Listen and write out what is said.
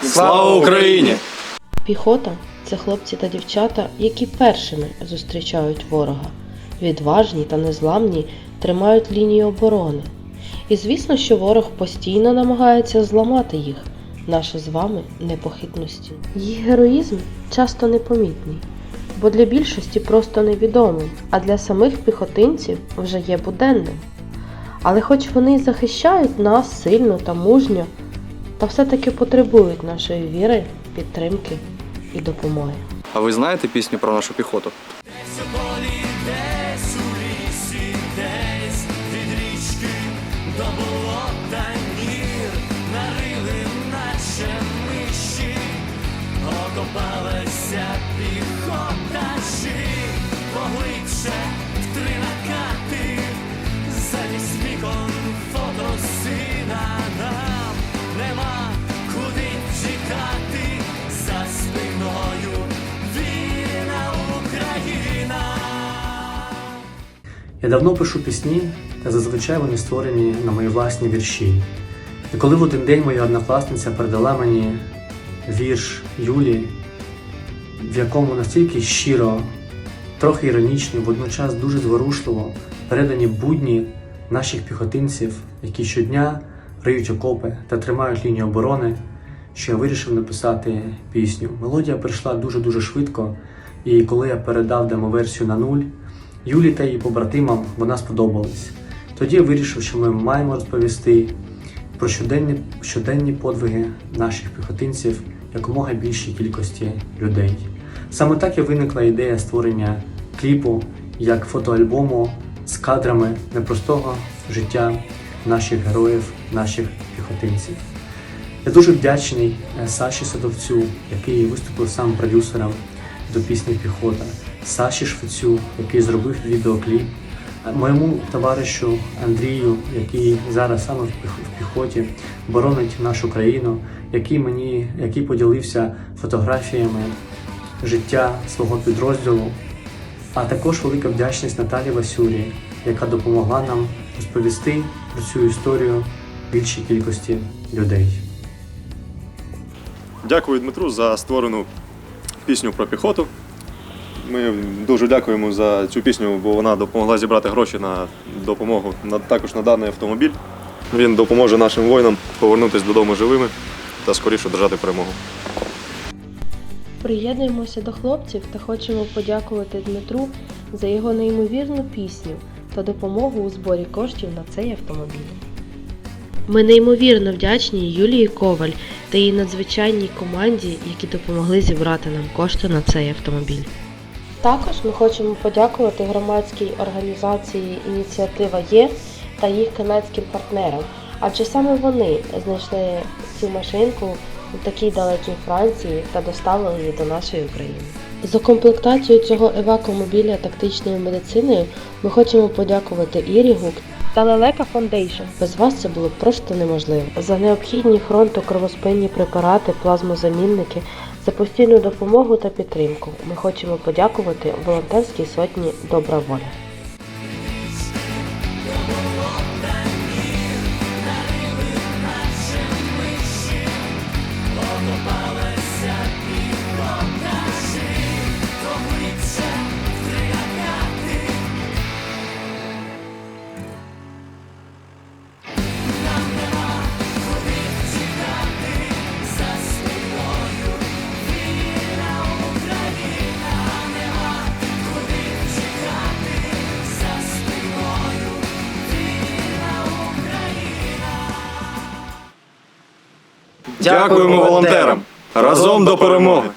Слава Україні! Піхота це хлопці та дівчата, які першими зустрічають ворога. Відважні та незламні тримають лінію оборони. І звісно, що ворог постійно намагається зламати їх, наша з вами непохитності. Їх героїзм часто непомітний, бо для більшості просто невідомий, а для самих піхотинців вже є буденним. Але хоч вони захищають нас сильно та мужньо, та все-таки потребують нашої віри, підтримки і допомоги. А ви знаєте пісню про нашу піхоту? Я давно пишу пісні, та зазвичай вони створені на мої власні вірші. І коли в один день моя однокласниця передала мені вірш Юлі, в якому настільки щиро, трохи іронічно, водночас дуже зворушливо передані будні наших піхотинців, які щодня риють окопи та тримають лінію оборони, що я вирішив написати пісню. Мелодія прийшла дуже-дуже швидко, і коли я передав демоверсію на нуль, Юлі та її побратимам вона сподобалась. Тоді я вирішив, що ми маємо розповісти про щоденні, щоденні подвиги наших піхотинців якомога більшій кількості людей. Саме так і виникла ідея створення кліпу як фотоальбому з кадрами непростого життя наших героїв, наших піхотинців. Я дуже вдячний е, Саші Садовцю, який виступив сам продюсером до пісні Піхота, Саші Швецю, який зробив відеокліп, моєму товаришу Андрію, який зараз саме в піхоті боронить нашу країну, який мені який поділився фотографіями життя свого підрозділу. А також велика вдячність Наталі Васюрі, яка допомогла нам розповісти про цю історію більшій кількості людей. Дякую Дмитру за створену пісню про піхоту. Ми дуже дякуємо за цю пісню, бо вона допомогла зібрати гроші на допомогу також на даний автомобіль. Він допоможе нашим воїнам повернутися додому живими та скоріше одержати перемогу. Приєднуємося до хлопців та хочемо подякувати Дмитру за його неймовірну пісню та допомогу у зборі коштів на цей автомобіль. Ми неймовірно вдячні Юлії Коваль та її надзвичайній команді, які допомогли зібрати нам кошти на цей автомобіль. Також ми хочемо подякувати громадській організації Ініціатива Є та їх канадським партнерам, адже саме вони знайшли цю машинку у такій далекій Франції та доставили її до нашої України. За комплектацію цього евакомобіля тактичною медициною ми хочемо подякувати Ірі Гук та Лелека Foundation. Без вас це було просто неможливо. За необхідні фронту кровоспинні препарати, плазмозамінники, за постійну допомогу та підтримку. Ми хочемо подякувати волонтерській сотні Добра воля. Дякуємо волонтерам! Разом до перемоги!